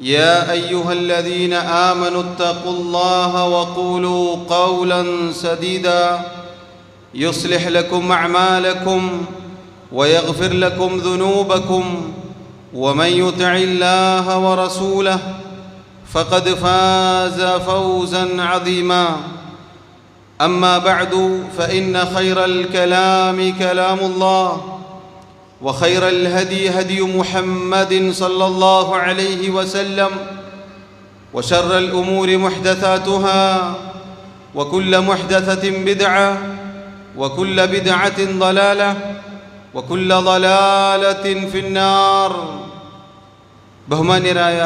يا أيها الذين آمنوا اتقوا الله وقولوا قولا سديدا. يصلح لكم أعمالكم ويغفر لكم ذنوبكم ومن يطع الله ورسوله فقد فاز فوزا عظيما. أما بعد فإن خير الكلام كلام الله. وخير الهدي هدي محمد صلى الله عليه وسلم وشر الامور محدثاتها وكل محدثه بدعه وكل بدعه ضلاله وكل ضلاله في النار ബഹുമാന്യരായ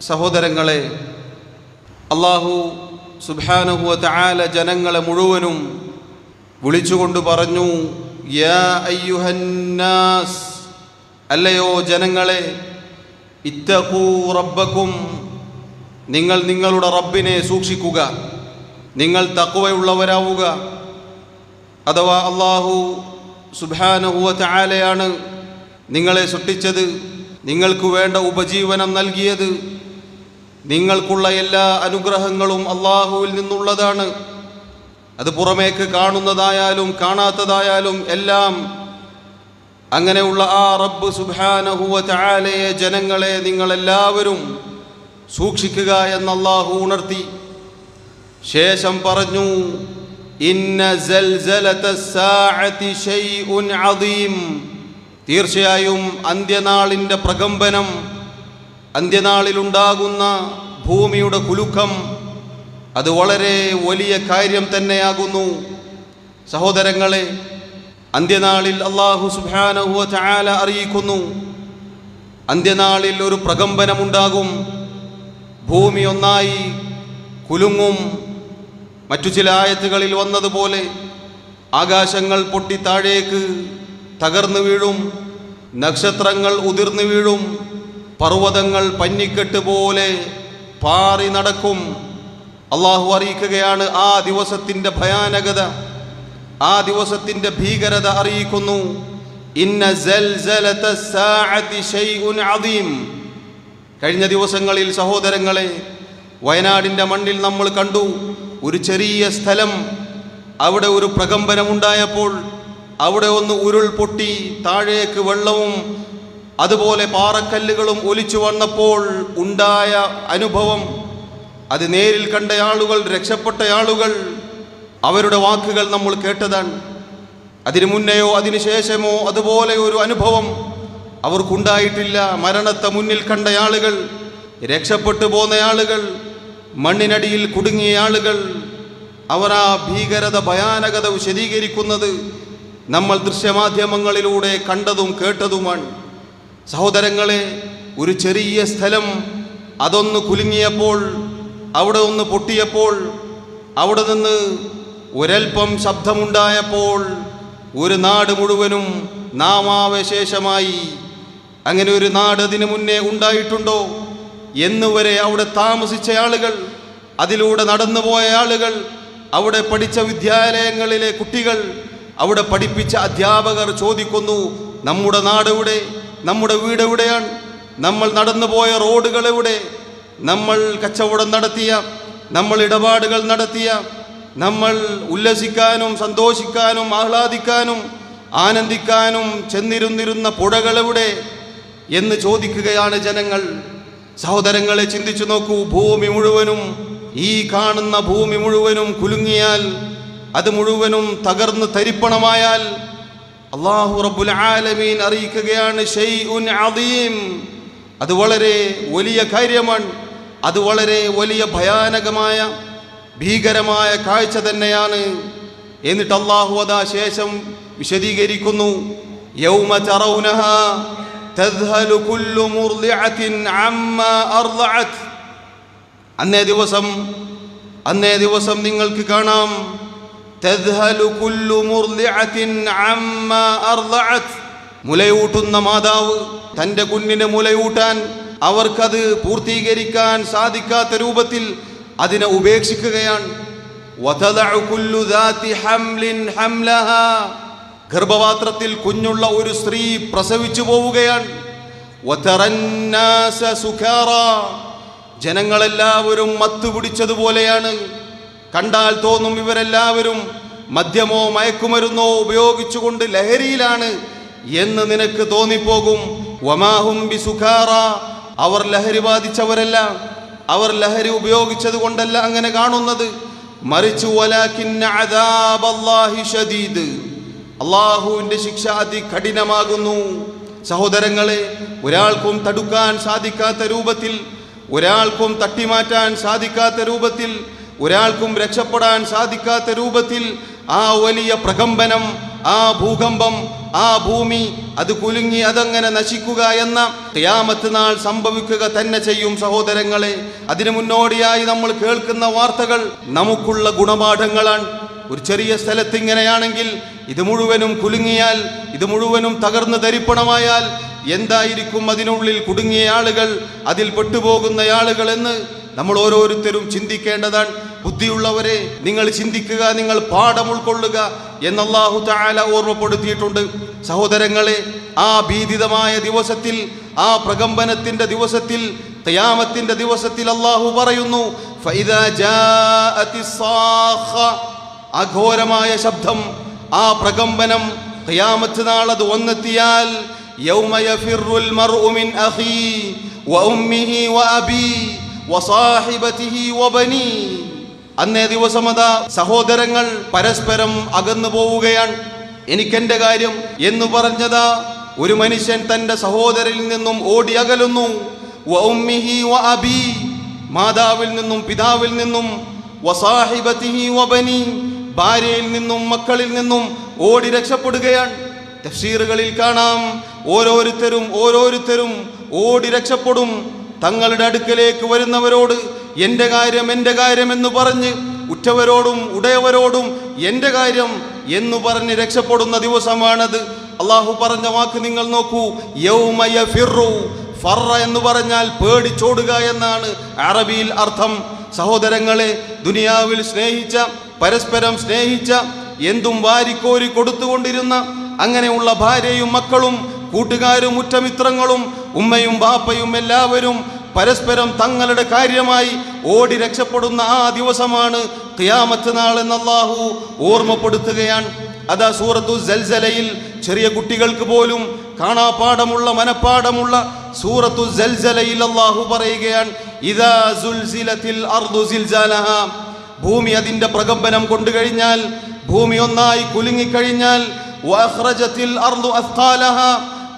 സഹോദരങ്ങളെ അള്ളാഹു സുബാനുഹുവ തആല ജനങ്ങളെ മുഴുവനും വിളിച്ചുകൊണ്ട് പറഞ്ഞു അല്ലയോ ജനങ്ങളെ ഇത്തഖൂ റബ്ബക്കും നിങ്ങൾ നിങ്ങളുടെ റബ്ബിനെ സൂക്ഷിക്കുക നിങ്ങൾ തക്കുവയുള്ളവരാവുക അഥവാ അള്ളാഹു സുബാനുഹുവ നിങ്ങളെ സൃഷ്ടിച്ചത് നിങ്ങൾക്ക് വേണ്ട ഉപജീവനം നൽകിയത്. നിങ്ങൾക്കുള്ള എല്ലാ അനുഗ്രഹങ്ങളും അള്ളാഹുവിൽ നിന്നുള്ളതാണ്. അത് പുറമേക്ക് കാണുന്നതായാലും കാണാത്തതായാലും എല്ലാം അങ്ങനെയുള്ള ആ റബ്ബ് സുബാനഹുവ ചാലയെ ജനങ്ങളെ നിങ്ങളെല്ലാവരും സൂക്ഷിക്കുക എന്ന് ഉണർത്തി. ശേഷം പറഞ്ഞു തീർച്ചയായും അന്ത്യനാളിന്റെ പ്രകമ്പനം അന്ത്യനാളിലുണ്ടാകുന്ന ഭൂമിയുടെ കുലുക്കം അത് വളരെ വലിയ കാര്യം തന്നെയാകുന്നു. സഹോദരങ്ങളെ അന്ത്യനാളിൽ അള്ളാഹു സുബാനഹുവ ചായാല അറിയിക്കുന്നു. അന്ത്യനാളിൽ ഒരു പ്രകമ്പനമുണ്ടാകും. ഭൂമി ഒന്നായി കുലുങ്ങും. മറ്റു ചില ആയത്തുകളിൽ വന്നതുപോലെ ആകാശങ്ങൾ പൊട്ടി താഴേക്ക് തകർന്നു വീഴും. നക്ഷത്രങ്ങൾ ഉതിർന്നു വീഴും. പർവതങ്ങൾ പഞ്ഞിക്കെട്ട് പോലെ പാറി നടക്കും. അള്ളാഹു അറിയിക്കുകയാണ് ആ ദിവസത്തിന്റെ ഭയാനകത ആ ദിവസത്തിന്റെ ഭീകരത അറിയിക്കുന്നു. ഇന്ന കഴിഞ്ഞ ദിവസങ്ങളിൽ സഹോദരങ്ങളെ വയനാടിന്റെ മണ്ണിൽ നമ്മൾ കണ്ടു ഒരു ചെറിയ സ്ഥലം അവിടെ ഒരു പ്രകമ്പനമുണ്ടായപ്പോൾ അവിടെ ഒന്ന് ഉരുൾ പൊട്ടി താഴേക്ക് വെള്ളവും അതുപോലെ പാറക്കല്ലുകളും ഒലിച്ചു വന്നപ്പോൾ ഉണ്ടായ അനുഭവം അത് നേരിൽ കണ്ട ആളുകൾ രക്ഷപ്പെട്ട ആളുകൾ അവരുടെ വാക്കുകൾ നമ്മൾ കേട്ടതാണ്. അതിനു മുന്നെയോ അതിനു ശേഷമോ അതുപോലെ ഒരു അനുഭവം അവർക്കുണ്ടായിട്ടില്ല. മരണത്തെ മുന്നിൽ കണ്ട ആളുകൾ രക്ഷപ്പെട്ടു പോന്ന ആളുകൾ മണ്ണിനടിയിൽ കുടുങ്ങിയ ആളുകൾ അവർ ആ ഭീകരത ഭയാനകത വിശദീകരിക്കുന്നത് നമ്മൾ ദൃശ്യമാധ്യമങ്ങളിലൂടെ കണ്ടതും കേട്ടതുമാണ്. സഹോദരങ്ങളെ ഒരു ചെറിയ സ്ഥലം അതൊന്ന് കുലുങ്ങിയപ്പോൾ അവിടെ ഒന്ന് പൊട്ടിയപ്പോൾ അവിടെ നിന്ന് ഒരൽപ്പം ശബ്ദമുണ്ടായപ്പോൾ ഒരു നാട് മുഴുവനും നാമാവശേഷമായി. അങ്ങനെ ഒരു നാട് അതിനു മുന്നേ ഉണ്ടായിട്ടുണ്ടോ? എന്നുവരെ അവിടെ താമസിച്ച ആളുകൾ അതിലൂടെ നടന്നുപോയ ആളുകൾ അവിടെ പഠിച്ച വിദ്യാലയങ്ങളിലെ കുട്ടികൾ അവിടെ പഠിപ്പിച്ച അധ്യാപകർ ചോദിക്കുന്നു നമ്മുടെ നാടെവിടെ? നമ്മുടെ വീടെവിടെയാണ്? നമ്മൾ നടന്നുപോയ റോഡുകളെവിടെ? നമ്മൾ കച്ചവടം നടത്തിയ നമ്മൾ ഇടപാടുകൾ നടത്തിയ നമ്മൾ ഉല്ലസിക്കാനും സന്തോഷിക്കാനും ആഹ്ലാദിക്കാനും ആനന്ദിക്കാനും ചെന്നിരുന്നിരുന്ന പുഴകളെവിടെ എന്ന് ചോദിക്കുകയാണ് ജനങ്ങൾ. സഹോദരങ്ങളെ ചിന്തിച്ചു നോക്കൂ ഭൂമി മുഴുവനും ഈ കാണുന്ന ഭൂമി മുഴുവനും കുലുങ്ങിയാൽ അത് മുഴുവനും തകർന്ന് തരിപ്പണമായാൽ അള്ളാഹു റബ്ബുൽ ആലമീൻ അറിയിക്കുകയാണ് ഷൈഉൻ അദീം. അത് വളരെ വലിയ കാര്യമാണ്. അത് വളരെ വലിയ ഭയാനകമായ ഭീകരമായ കാഴ്ച തന്നെയാണ്. എന്നിട്ട് അള്ളാഹു അതാ ശേഷം വിശദീകരിക്കുന്നു യൗമ അന്നേ ദിവസം അന്നേ ദിവസം നിങ്ങൾക്ക് കാണാം തദ്ഹലു മുലയൂട്ടുന്ന മാതാവ് തന്റെ കുഞ്ഞിനെ മുലയൂട്ടാൻ അവർക്കത് പൂർത്തീകരിക്കാൻ സാധിക്കാത്ത രൂപത്തിൽ അതിനെ ഉപേക്ഷിക്കുകയാണ്. ഗർഭപാത്രത്തിൽ കുഞ്ഞുള്ള ഒരു സ്ത്രീ പ്രസവിച്ചു പോവുകയാണ്. വതറന്നാസ മത്തു ജനങ്ങളെല്ലാവരും മത്തുപിടിച്ചതുപോലെയാണ് കണ്ടാൽ തോന്നും ഇവരെല്ലാവരും മദ്യമോ മയക്കുമരുന്നോ ഉപയോഗിച്ചുകൊണ്ട് ലഹരിയിലാണ് എന്ന് നിനക്ക് തോന്നിപ്പോകും. വമാഹും ബി സുഖാറ. അവർ ലഹരി ബാധിച്ചവരല്ല അവർ ലഹരി ഉപയോഗിച്ചത് കൊണ്ടല്ല അങ്ങനെ കാണുന്നത്. മറിച്ചു അള്ളാഹുവിന്റെ ശിക്ഷ അതികഠിനമാകുന്നു. സഹോദരങ്ങളെ ഒരാൾക്കും തടുക്കാൻ സാധിക്കാത്ത രൂപത്തിൽ ഒരാൾക്കും തട്ടിമാറ്റാൻ സാധിക്കാത്ത രൂപത്തിൽ ഒരാൾക്കും രക്ഷപ്പെടാൻ സാധിക്കാത്ത രൂപത്തിൽ ആ വലിയ പ്രകമ്പനം ആ ഭൂകമ്പം ആ ഭൂമി അത് കുലുങ്ങി അതങ്ങനെ നശിക്കുക എന്ന ഖിയാമത്ത് നാൾ സംഭവിക്കുക തന്നെ ചെയ്യും സഹോദരങ്ങളെ. അതിനു മുന്നോടിയായി നമ്മൾ കേൾക്കുന്ന വാർത്തകൾ നമുക്കുള്ള ഗുണപാഠങ്ങളാണ്. ഒരു ചെറിയ സ്ഥലത്ത് ഇങ്ങനെയാണെങ്കിൽ ഇത് മുഴുവനും കുലുങ്ങിയാൽ ഇത് മുഴുവനും തകർന്നു തരിപ്പണമായാൽ എന്തായിരിക്കും അതിനുള്ളിൽ കുടുങ്ങിയ ആളുകൾ അതിൽ പെട്ടുപോകുന്ന ആളുകൾ എന്ന് നമ്മൾ ഓരോരുത്തരും ചിന്തിക്കേണ്ടതാണ്. ബുദ്ധിയുള്ളവരെ നിങ്ങൾ ചിന്തിക്കുക നിങ്ങൾ പാഠം ഉൾക്കൊള്ളുക എന്നല്ലാഹു താല ഓർമ്മപ്പെടുത്തിയിട്ടുണ്ട്. സഹോദരങ്ങളെ ആ ഭീതിതമായ ദിവസത്തിൽ ആ പ്രകമ്പനത്തിന്റെ ദിവസത്തിൽ തയാമത്തിന്റെ ദിവസത്തിൽ അള്ളാഹു പറയുന്നു അഘോരമായ ശബ്ദം ആ പ്രകമ്പനം തയാമത്ത് നാളത് വന്നെത്തിയാൽ അഖീ വഉമ്മിഹി വഅബീ വസാഹിബതിഹി വബനീ അന്നേ ദിവസം അതാ സഹോദരങ്ങൾ പരസ്പരം അകന്നു പോവുകയാണ്. എനിക്കെന്റെ കാര്യം എന്ന് പറഞ്ഞതാ ഒരു മനുഷ്യൻ തന്റെ സഹോദരിൽ നിന്നും ഓടി അകലുന്നു. മാതാവിൽ നിന്നും പിതാവിൽ നിന്നും ഭാര്യയിൽ നിന്നും മക്കളിൽ നിന്നും ഓടി രക്ഷപ്പെടുകയാണ്. തഫ്സീറുകളിൽ കാണാം ഓരോരുത്തരും ഓരോരുത്തരും ഓടി രക്ഷപ്പെടും. തങ്ങളുടെ അടുക്കലേക്ക് വരുന്നവരോട് എന്റെ കാര്യം എന്റെ കാര്യം എന്ന് പറഞ്ഞ് ഉറ്റവരോടും ഉടയവരോടും എന്റെ കാര്യം എന്ന് പറഞ്ഞ് രക്ഷപ്പെടുന്ന ദിവസമാണത്. അള്ളാഹു പറഞ്ഞ വാക്ക് നിങ്ങൾ നോക്കൂ. യൗമയ ഫിറു ഫറ എന്ന് പറഞ്ഞാൽ പേടിച്ചോടുക എന്നാണ് അറബിയിൽ അർത്ഥം. സഹോദരങ്ങളെ ദുനിയാവിൽ സ്നേഹിച്ച പരസ്പരം സ്നേഹിച്ച എന്തും വാരിക്കോരി കൊടുത്തുകൊണ്ടിരുന്ന അങ്ങനെയുള്ള ഭാര്യയും മക്കളും കൂട്ടുകാരും ഉറ്റമിത്രങ്ങളും ഉമ്മയും ബാപ്പയും എല്ലാവരും പരസ്പരം തങ്ങളുടെ കാര്യമായി ഓടി രക്ഷപ്പെടുന്ന ആ ദിവസമാണ് ഖിയാമത്ത് നാൾ എന്ന് ഓർമ്മപ്പെടുത്തുകയാണ്. അതാ സൂറത്തു ജൽസലയിൽ ചെറിയ കുട്ടികൾക്ക് പോലും കാണാപാഠമുള്ള മനപ്പാഠമുള്ള സൂറത്തു ജൽസലയിൽ അള്ളാഹു പറയുകയാണ് അർദു ഭൂമി അതിന്റെ പ്രകമ്പനം കൊണ്ടു കഴിഞ്ഞാൽ ഭൂമി ഒന്നായി കുലുങ്ങിക്കഴിഞ്ഞാൽ അർദു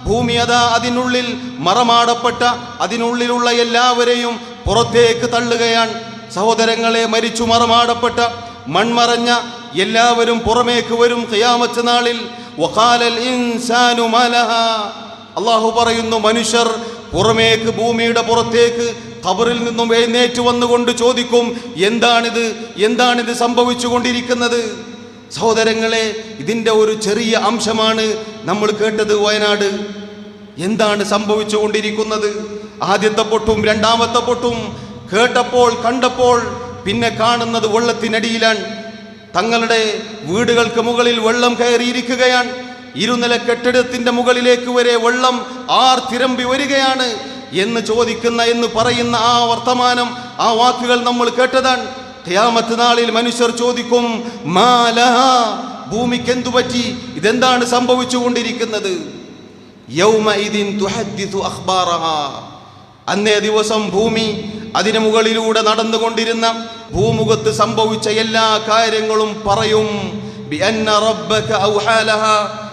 ഭൂമി അതാ അതിനുള്ളിൽ മറമാടപ്പെട്ട അതിനുള്ളിലുള്ള എല്ലാവരെയും പുറത്തേക്ക് തള്ളുകയാണ്. സഹോദരങ്ങളെ മരിച്ചു മറമാടപ്പെട്ട മൺമറഞ്ഞ എല്ലാവരും പുറമേക്ക് വരും ഖിയാമത്ത് നാളിൽ. വഖാലൽ ഇൻസാനു അള്ളാഹു പറയുന്നു മനുഷ്യർ പുറമേക്ക് ഭൂമിയുടെ പുറത്തേക്ക് ഖബറിൽ നിന്നും എഴുന്നേറ്റ് വന്നുകൊണ്ട് ചോദിക്കും എന്താണിത്? എന്താണിത് സംഭവിച്ചു കൊണ്ടിരിക്കുന്നത് സഹോദരങ്ങളെ ഇതിന്റെ ഒരു ചെറിയ അംശമാണ് നമ്മൾ കേട്ടത് വയനാട്. എന്താണ് സംഭവിച്ചുകൊണ്ടിരിക്കുന്നത്? ആദ്യത്തെ പൊട്ടും രണ്ടാമത്തെ പൊട്ടും കേട്ടപ്പോൾ കണ്ടപ്പോൾ പിന്നെ കാണുന്നത് വെള്ളത്തിനടിയിലാണ്. തങ്ങളുടെ വീടുകൾക്ക് മുകളിൽ വെള്ളം കയറിയിരിക്കുകയാണ്. ഇരുനില കെട്ടിടത്തിന്റെ മുകളിലേക്ക് വരെ വെള്ളം ആർ തിരമ്പി വരികയാണ് എന്ന് ചോദിക്കുന്ന എന്ന് പറയുന്ന ആ വർത്തമാനം ആ വാക്കുകൾ നമ്മൾ കേട്ടതാണ്. ഖിയാമത്ത് നാളിൽ മനുഷ്യർ ചോദിക്കും മാലഹ ഭൂമിക്ക് എന്തു പറ്റി? ഇതെന്താണ് സംഭവിച്ചുകൊണ്ടിരിക്കുന്നത്? അഖ്ബാറഹ. അന്നേ ദിവസം ഭൂമി അതിനു മുകളിലൂടെ നടന്നുകൊണ്ടിരുന്ന ഭൂമുഖത്ത് സംഭവിച്ച എല്ലാ കാര്യങ്ങളും പറയും.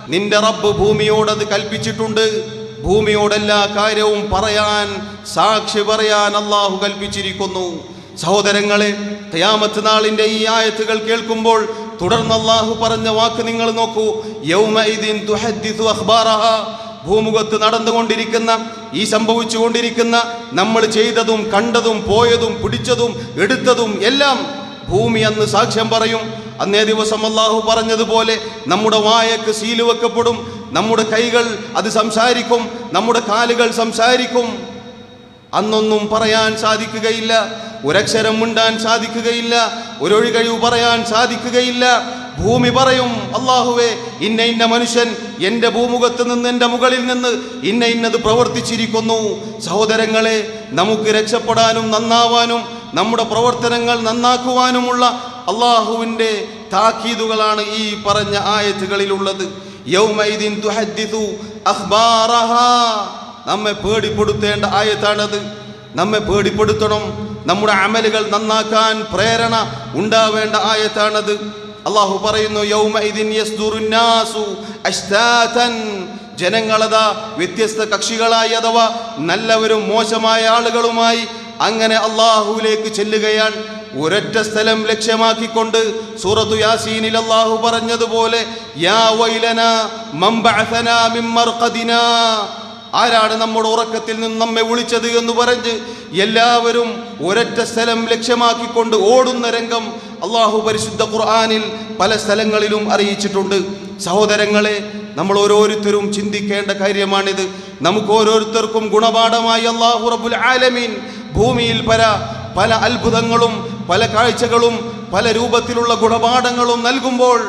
നിന്റെ റബ്ബ് ഭൂമിയോട് അത് കൽപ്പിച്ചിട്ടുണ്ട്. ഭൂമിയോട് എല്ലാ കാര്യവും പറയാൻ സാക്ഷി പറയാൻ അള്ളാഹു കൽപ്പിച്ചിരിക്കുന്നു. സഹോദരങ്ങളെ തയാമത്ത് നാളിന്റെ ഈ ആയത്തുകൾ കേൾക്കുമ്പോൾ തുടർന്ന് അള്ളാഹു പറഞ്ഞ വാക്ക് നിങ്ങൾ നോക്കൂ. അഖ്ബാറഹ. ഭൂമുഖത്ത് നടന്നുകൊണ്ടിരിക്കുന്ന ഈ സംഭവിച്ചുകൊണ്ടിരിക്കുന്ന നമ്മൾ ചെയ്തതും കണ്ടതും പോയതും പിടിച്ചതും എടുത്തതും എല്ലാം ഭൂമി അന്ന് സാക്ഷ്യം പറയും. അന്നേ ദിവസം അള്ളാഹു പറഞ്ഞതുപോലെ നമ്മുടെ വായക്ക് സീൽ വെക്കപ്പെടും നമ്മുടെ കൈകൾ അത് സംസാരിക്കും നമ്മുടെ കാലുകൾ സംസാരിക്കും. അന്നൊന്നും പറയാൻ സാധിക്കുകയില്ല ഒരക്ഷരം മിണ്ടാൻ സാധിക്കുകയില്ല ഒരൊഴികഴിവ് പറയാൻ സാധിക്കുകയില്ല. ഭൂമി പറയും അള്ളാഹുവേ ഇന്ന ഇന്ന മനുഷ്യൻ എന്റെ ഭൂമുഖത്ത് നിന്ന് എന്റെ മുകളിൽ നിന്ന് ഇന്ന ഇന്നത് പ്രവർത്തിച്ചിരിക്കുന്നു. സഹോദരങ്ങളെ നമുക്ക് രക്ഷപ്പെടാനും നന്നാവാനും നമ്മുടെ പ്രവർത്തനങ്ങൾ നന്നാക്കുവാനുമുള്ള അള്ളാഹുവിന്റെ താക്കീതുകളാണ് ഈ പറഞ്ഞ ആയത്തുകളിലുള്ളത്. യൗമൈദിൻ തുഹദ്ദിതു അഖ്ബാറഹ. നമ്മെ പേടിപ്പെടുത്തേണ്ട ആയത്താണത്. നമ്മെ പേടിപ്പെടുത്തണം. നമ്മുടെ അമലുകൾ നന്നാക്കാൻ പ്രേരണ ഉണ്ടാവേണ്ട ആയത്താണത്. അള്ളാഹു പറയുന്നു ജനങ്ങളതാ വ്യത്യസ്ത കക്ഷികളായി അഥവാ നല്ലവരും മോശമായ ആളുകളുമായി അങ്ങനെ അള്ളാഹുവിലേക്ക് ചെല്ലുകയാണ്. ഒരൊറ്റ സ്ഥലം ലക്ഷ്യമാക്കിക്കൊണ്ട് സൂറത്തു യാസീനിൽ അള്ളാഹു പറഞ്ഞതുപോലെ യാ വൈലന ആരാണ് നമ്മുടെ ഉറക്കത്തിൽ നിന്ന് നമ്മെ വിളിച്ചത് എന്ന് പറഞ്ഞ് എല്ലാവരും ഒരൊറ്റ സ്ഥലം ലക്ഷ്യമാക്കിക്കൊണ്ട് ഓടുന്ന രംഗം അള്ളാഹു പരിശുദ്ധ ഖുർആാനിൽ പല സ്ഥലങ്ങളിലും അറിയിച്ചിട്ടുണ്ട്. സഹോദരങ്ങളെ നമ്മൾ ഓരോരുത്തരും ചിന്തിക്കേണ്ട കാര്യമാണിത്. നമുക്ക് ഓരോരുത്തർക്കും ഗുണപാഠമായി അള്ളാഹു റബുൽ ആലമീൻ ഭൂമിയിൽ പല പല അത്ഭുതങ്ങളും പല കാഴ്ചകളും പല രൂപത്തിലുള്ള ഗുണപാഠങ്ങളും നൽകുമ്പോൾ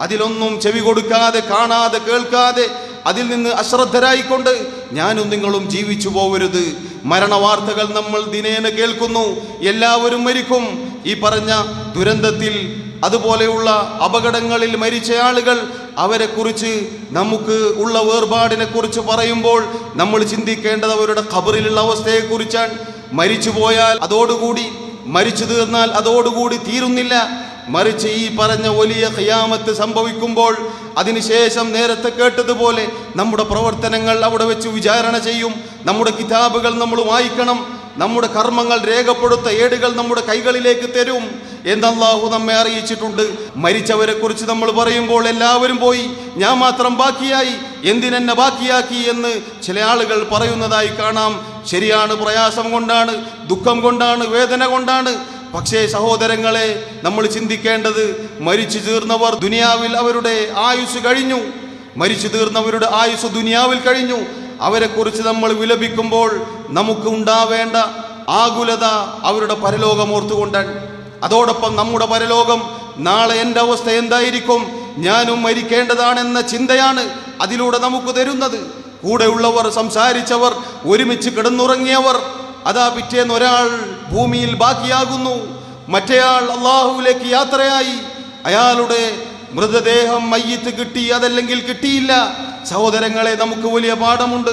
അതിലൊന്നും ചെവി കൊടുക്കാതെ കാണാതെ കേൾക്കാതെ അതിൽ നിന്ന് അശ്രദ്ധരായിക്കൊണ്ട് ഞാനും നിങ്ങളും ജീവിച്ചു പോവരുത്. മരണവാർത്തകൾ നമ്മൾ ദിനേന കേൾക്കുന്നു. എല്ലാവരും മരിക്കും. ഈ പറഞ്ഞ ദുരന്തത്തിൽ അതുപോലെയുള്ള അപകടങ്ങളിൽ മരിച്ച ആളുകൾ അവരെക്കുറിച്ച് നമുക്ക് ഉള്ള വേർപാടിനെ കുറിച്ച് പറയുമ്പോൾ നമ്മൾ ചിന്തിക്കേണ്ടത് അവരുടെ ഖബറിലുള്ള അവസ്ഥയെക്കുറിച്ചാണ്. മരിച്ചു പോയാൽ അതോടുകൂടി മരിച്ചു തീർന്നാൽ അതോടുകൂടി തീരുന്നില്ല. മറിച്ച് ഈ പറഞ്ഞ വലിയ ഖിയാമത്ത് സംഭവിക്കുമ്പോൾ അതിനുശേഷം നേരത്തെ കേട്ടതുപോലെ നമ്മുടെ പ്രവർത്തനങ്ങൾ അവിടെ വെച്ച് വിചാരണ ചെയ്യും. നമ്മുടെ കിതാബുകൾ നമ്മൾ വായിക്കണം. നമ്മുടെ കർമ്മങ്ങൾ രേഖപ്പെടുത്ത ഏടുകൾ നമ്മുടെ കൈകളിലേക്ക് തരും. എന്നല്ലാഹു നമ്മെ അറിയിച്ചിട്ടുണ്ട്. മരിച്ചവരെ കുറിച്ച് നമ്മൾ പറയുമ്പോൾ എല്ലാവരും പോയി ഞാൻ മാത്രം ബാക്കിയായി. എന്തിനെന്നെ ബാക്കിയാക്കി? എന്ന് ചില ആളുകൾ പറയുന്നതായി കാണാം. ശരിയാണ് പ്രയാസം കൊണ്ടാണ് ദുഃഖം കൊണ്ടാണ് വേദന കൊണ്ടാണ്. പക്ഷേ സഹോദരങ്ങളെ നമ്മൾ ചിന്തിക്കേണ്ടത് മരിച്ചു തീർന്നവർ ദുനിയാവിൽ അവരുടെ ആയുസ് കഴിഞ്ഞു. മരിച്ചു തീർന്നവരുടെ ആയുസ് ദുനിയാവിൽ കഴിഞ്ഞു. അവരെക്കുറിച്ച് നമ്മൾ വിലപിക്കുമ്പോൾ നമുക്ക് ഉണ്ടാവേണ്ട ആകുലത അവരുടെ പരലോകം ഓർത്തുകൊണ്ടാണ്. അതോടൊപ്പം നമ്മുടെ പരലോകം നാളെ എന്റെ അവസ്ഥ എന്തായിരിക്കും? ഞാനും മരിക്കേണ്ടതാണെന്ന ചിന്തയാണ് അതിലൂടെ നമുക്ക് തരുന്നത്. കൂടെയുള്ളവർ സംസാരിച്ചവർ ഒരുമിച്ച് കിടന്നുറങ്ങിയവർ അതാ പിറ്റേന്ന് ഒരാൾ ഭൂമിയിൽ ബാക്കിയാകുന്നു. മറ്റേയാൾ അള്ളാഹുവിലേക്ക് യാത്രയായി. അയാളുടെ മൃതദേഹം മയ്യത്ത് കിട്ടി അതല്ലെങ്കിൽ കിട്ടിയില്ല. സഹോദരങ്ങളെ നമുക്ക് വലിയ പാഠമുണ്ട്.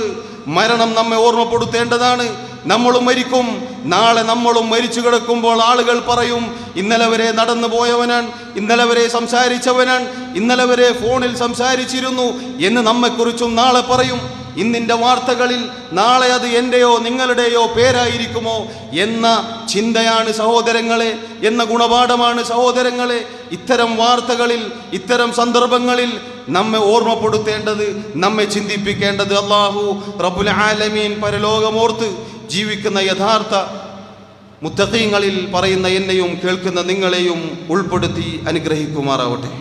മരണം നമ്മെ ഓർമ്മപ്പെടുത്തേണ്ടതാണ്. നമ്മളും മരിക്കും. നാളെ നമ്മളും മരിച്ചു കിടക്കുമ്പോൾ ആളുകൾ പറയും ഇന്നലെ വരെ നടന്നു പോയവനാണ് ഇന്നലെ വരെ സംസാരിച്ചവനാണ് ഇന്നലെ വരെ ഫോണിൽ സംസാരിച്ചിരുന്നു എന്ന് നമ്മെക്കുറിച്ചും നാളെ പറയും. ഇന്നിന്റെ വാർത്തകളിൽ നാളെ അത് എന്റെയോ നിങ്ങളുടെയോ പേരായിരിക്കുമോ എന്ന ചിന്തയാണ് സഹോദരങ്ങളെ എന്ന ഗുണപാഠമാണ് സഹോദരങ്ങളെ. ഇത്തരം വാർത്തകളിൽ ഇത്തരം സന്ദർഭങ്ങളിൽ നമ്മെ ഓർമ്മപ്പെടുത്തേണ്ടത് നമ്മെ ചിന്തിപ്പിക്കേണ്ടത് അള്ളാഹു റബുൽ ആലമീൻ പരലോകമോർത്ത് ജീവിക്കുന്ന യഥാർത്ഥ മുത്തഖീങ്ങളിൽ പറയുന്ന എന്നെയും കേൾക്കുന്ന നിങ്ങളെയും ഉൾപ്പെടുത്തി അനുഗ്രഹിക്കുമാറാവട്ടെ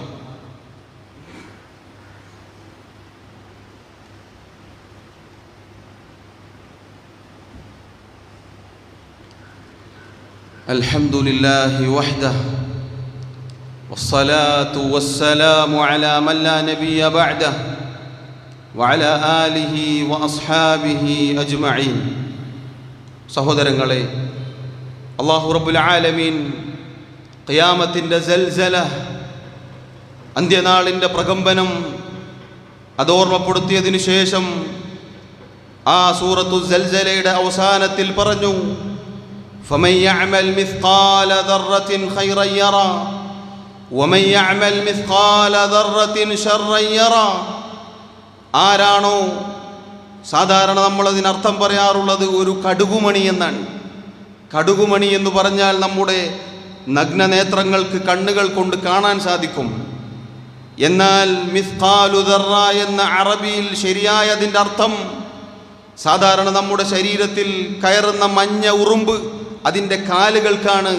الحمد لله وحده والصلاة والسلام على من لا نبي بعده وعلى آله وأصحابه أجمعين സഹോദരങ്ങളെ അള്ളാഹു റബ്ബുൽ ആലമീൻ ഖിയാമത്തിൻ്റെ ജൽജല അന്ത്യനാളിൻ്റെ പ്രകമ്പനം അതോർമ്മപ്പെടുത്തിയതിനു ശേഷം ആ സൂറത്തു ജൽജലയുടെ അവസാനത്തിൽ പറഞ്ഞു فمن يعمل مثقال ذرة ومن يعمل مثقال ذره شرا يرى. ആരാണോ സാധാരണ നമ്മൾ അതിനർത്ഥം പറയാറുള്ളത് ഒരു കടുകുമണി എന്നാണ്. കടുകുമണി എന്ന് പറഞ്ഞാൽ നമ്മുടെ നഗ്ന നേത്രങ്ങൾക്ക് കണ്ണുകൾ കൊണ്ട് കാണാൻ സാധിക്കും. എന്നാൽ മിസ്ഖാലുദറ എന്ന അറബിയിൽ ശരിയായ അതിന്റെ അർത്ഥം സാധാരണ നമ്മുടെ ശരീരത്തിൽ കയറുന്ന മഞ്ഞ ഉറുമ്പ് അതിന്റെ കാലുകൾക്കാണ്.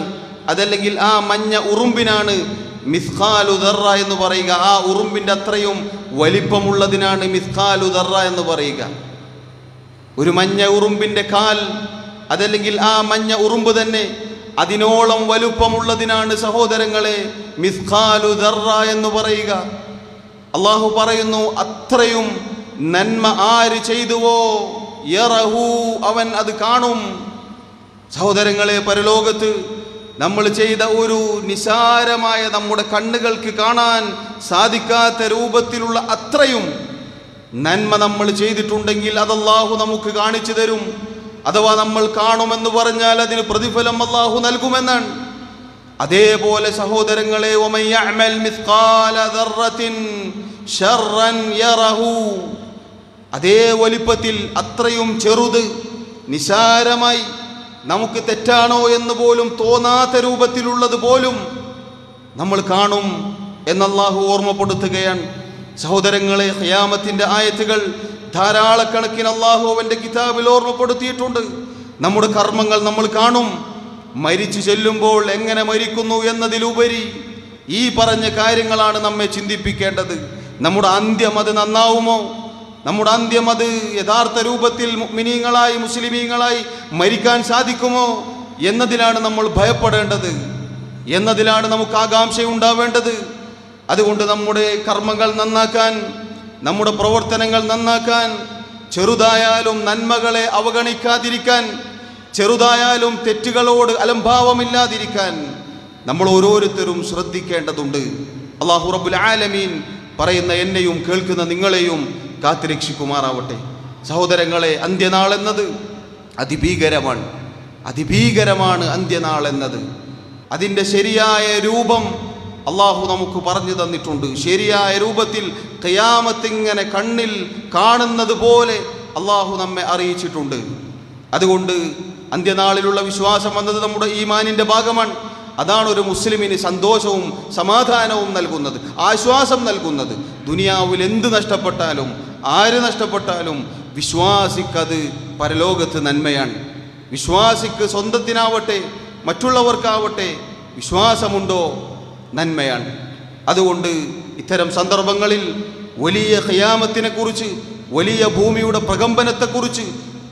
അതല്ലെങ്കിൽ ആ മഞ്ഞ ഉറുമ്പിനാണ് മിസ്കാലുദറ എന്ന് പറയുക. ആ ഉറുമ്പിന്റെ അത്രയും വലിപ്പമുള്ളതിനാണ് മിസ്ഖാലു ദറ എന്ന് പറയുക. ഒരു മഞ്ഞ ഉറുമ്പിന്റെ കാൽ അതല്ലെങ്കിൽ ആ മഞ്ഞ ഉറുമ്പ് തന്നെ അതിനോളം വലുപ്പമുള്ളതിനാണ് സഹോദരങ്ങളെ മിസ്ഖാലു ദർറ എന്ന് പറയുക. അള്ളാഹു പറയുന്നു അത്രയും നന്മ ആര് ചെയ്തുവോ യറഹു അവൻ അത് കാണും. സഹോദരങ്ങളെ പരലോകത്ത് നമ്മൾ ചെയ്ത ഒരു നിസാരമായ നമ്മുടെ കണ്ണുകൾക്ക് കാണാൻ സാധിക്കാത്ത രൂപത്തിലുള്ള അത്രയും നന്മ നമ്മൾ ചെയ്തിട്ടുണ്ടെങ്കിൽ അത് നമുക്ക് കാണിച്ചു തരും. അഥവാ നമ്മൾ കാണുമെന്ന് പറഞ്ഞാൽ അതിന് പ്രതിഫലം അള്ളാഹു നൽകുമെന്നാണ്. അതേപോലെ സഹോദരങ്ങളെ അതേ വലിപ്പത്തിൽ അത്രയും ചെറുത് നിസാരമായി നമുക്ക് തെറ്റാണോ എന്ന് പോലും തോന്നാത്ത രൂപത്തിലുള്ളത് പോലും നമ്മൾ കാണും എന്നല്ലാഹു ഓർമ്മപ്പെടുത്തുകയാണ്. സഹോദരങ്ങളെ ഹയാമത്തിന്റെ ആയത്തുകൾ ധാരാളക്കണക്കിന് അള്ളാഹു അവന്റെ കിതാബിൽ ഓർമ്മപ്പെടുത്തിയിട്ടുണ്ട്. നമ്മുടെ കർമ്മങ്ങൾ നമ്മൾ കാണും. മരിച്ചു ചെല്ലുമ്പോൾ എങ്ങനെ മരിക്കുന്നു എന്നതിലുപരി ഈ പറഞ്ഞ കാര്യങ്ങളാണ് നമ്മെ ചിന്തിപ്പിക്കേണ്ടത്. നമ്മുടെ അന്ത്യം അത് നന്നാവുമോ? നമ്മുടെ അന്ത്യം അത് യഥാർത്ഥ രൂപത്തിൽ മിനീങ്ങളായി മുസ്ലിമീങ്ങളായി മരിക്കാൻ സാധിക്കുമോ എന്നതിലാണ് നമ്മൾ ഭയപ്പെടേണ്ടത്. എന്നതിലാണ് നമുക്ക് ആകാംക്ഷ ഉണ്ടാവേണ്ടത് അതുകൊണ്ട് നമ്മുടെ കർമ്മങ്ങൾ നന്നാക്കാൻ നമ്മുടെ പ്രവർത്തനങ്ങൾ നന്നാക്കാൻ ചെറുതായാലും നന്മകളെ അവഗണിക്കാതിരിക്കാൻ ചെറുതായാലും തെറ്റുകളോട് അലംഭാവമില്ലാതിരിക്കാൻ നമ്മൾ ഓരോരുത്തരും ശ്രദ്ധിക്കേണ്ടതുണ്ട്. അള്ളാഹു റബുൽ ആലമീൻ പറയുന്ന എന്നെയും കേൾക്കുന്ന നിങ്ങളെയും കാത്തുരക്ഷിക്കുമാറാവട്ടെ. സഹോദരങ്ങളെ അന്ത്യനാൾ എന്നത് അതിഭീകരമാണ്. അതിഭീകരമാണ് അന്ത്യനാൾ എന്നത്. അതിന്റെ ശരിയായ രൂപം അള്ളാഹു നമുക്ക് പറഞ്ഞു തന്നിട്ടുണ്ട്. ശരിയായ രൂപത്തിൽ കയാമത്തിങ്ങനെ കണ്ണിൽ കാണുന്നത് പോലെ അള്ളാഹു നമ്മെ അറിയിച്ചിട്ടുണ്ട്. അതുകൊണ്ട് അന്ത്യനാളിലുള്ള വിശ്വാസം വന്നത് നമ്മുടെ ഈമാനിന്റെ ഭാഗമാണ്. അതാണ് ഒരു മുസ്ലിമിന് സന്തോഷവും സമാധാനവും നൽകുന്നത് ആശ്വാസം നൽകുന്നത്. ദുനിയാവിൽ എന്ത് നഷ്ടപ്പെട്ടാലും ആര് നഷ്ടപ്പെട്ടാലും വിശ്വാസിക്കത് പരലോകത്ത് നന്മയാണ്. വിശ്വാസിക്ക് സ്വന്തത്തിനാവട്ടെ മറ്റുള്ളവർക്കാവട്ടെ വിശ്വാസമുണ്ടോ? നന്മയാണ്. അതുകൊണ്ട് ഇത്തരം സന്ദർഭങ്ങളിൽ വലിയ ഖിയാമത്തിനെ കുറിച്ച് വലിയ ഭൂമിയുടെ പ്രകമ്പനത്തെക്കുറിച്ച്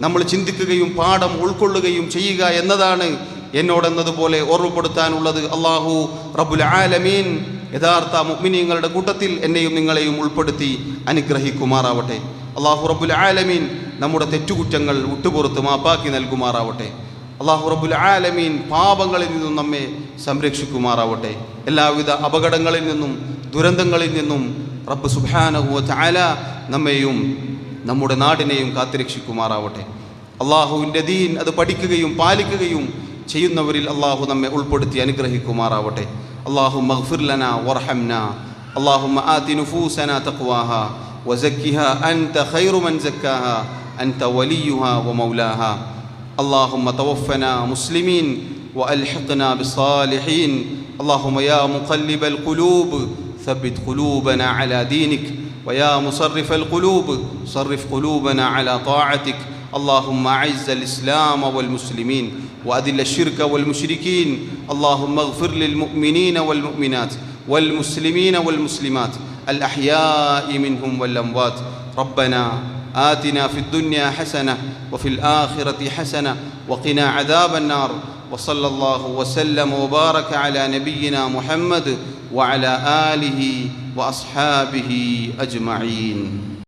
നമ്മൾ ചിന്തിക്കുകയും പാഠം ഉൾക്കൊള്ളുകയും ചെയ്യുക എന്നതാണ് എന്നോടെന്നതുപോലെ ഓർമ്മപ്പെടുത്താനുള്ളത്. അള്ളാഹു റബുൽ ആലമീൻ യഥാർത്ഥ മുഗ്മിനീങ്ങളുടെ കൂട്ടത്തിൽ എന്നെയും നിങ്ങളെയും ഉൾപ്പെടുത്തി അനുഗ്രഹിക്കുമാറാവട്ടെ. അള്ളാഹു റബുൽ ആലമീൻ നമ്മുടെ തെറ്റുകുറ്റങ്ങൾ വിട്ടുപുറത്ത് മാപ്പാക്കി നൽകുമാറാവട്ടെ. അള്ളാഹു റബുൽ ആലമീൻ പാപങ്ങളിൽ നിന്നും നമ്മെ സംരക്ഷിക്കുമാറാവട്ടെ. എല്ലാവിധ അപകടങ്ങളിൽ നിന്നും ദുരന്തങ്ങളിൽ നിന്നും റബ്ബ് സുബാനഹുവ ചാല നമ്മെയും നമ്മുടെ നാടിനെയും കാത്തുരക്ഷിക്കുമാറാവട്ടെ. അള്ളാഹുവിന്റെ ദീൻ അത് പഠിക്കുകയും പാലിക്കുകയും ചെയ്യുന്നവരിൽ അള്ളാഹു നമ്മെ ഉൾപ്പെടുത്തി അനുഗ്രഹിക്കുമാറാവട്ടെ. اللهم اغفر لنا وارحمنا. اللهم آت نفوسنا تقواها وزكها أنت خير من زكاها أنت وليها ومولاها. اللهم توفنا مسلمين وألحقنا بالصالحين. اللهم يا مقلب القلوب ثبت قلوبنا على دينك ويا مصرف القلوب صرف قلوبنا على طاعتك. اللهم أعز الإسلام والمسلمين وأذل الشرك والمشركين اللهم اغفر للمؤمنين والمؤمنات والمسلمين والمسلمات الأحياء منهم والأموات ربنا آتنا في الدنيا حسنة وفي الآخرة حسنة وقنا عذاب النار وصلى الله وسلم وبارك على نبينا محمد وعلى آله وأصحابه أجمعين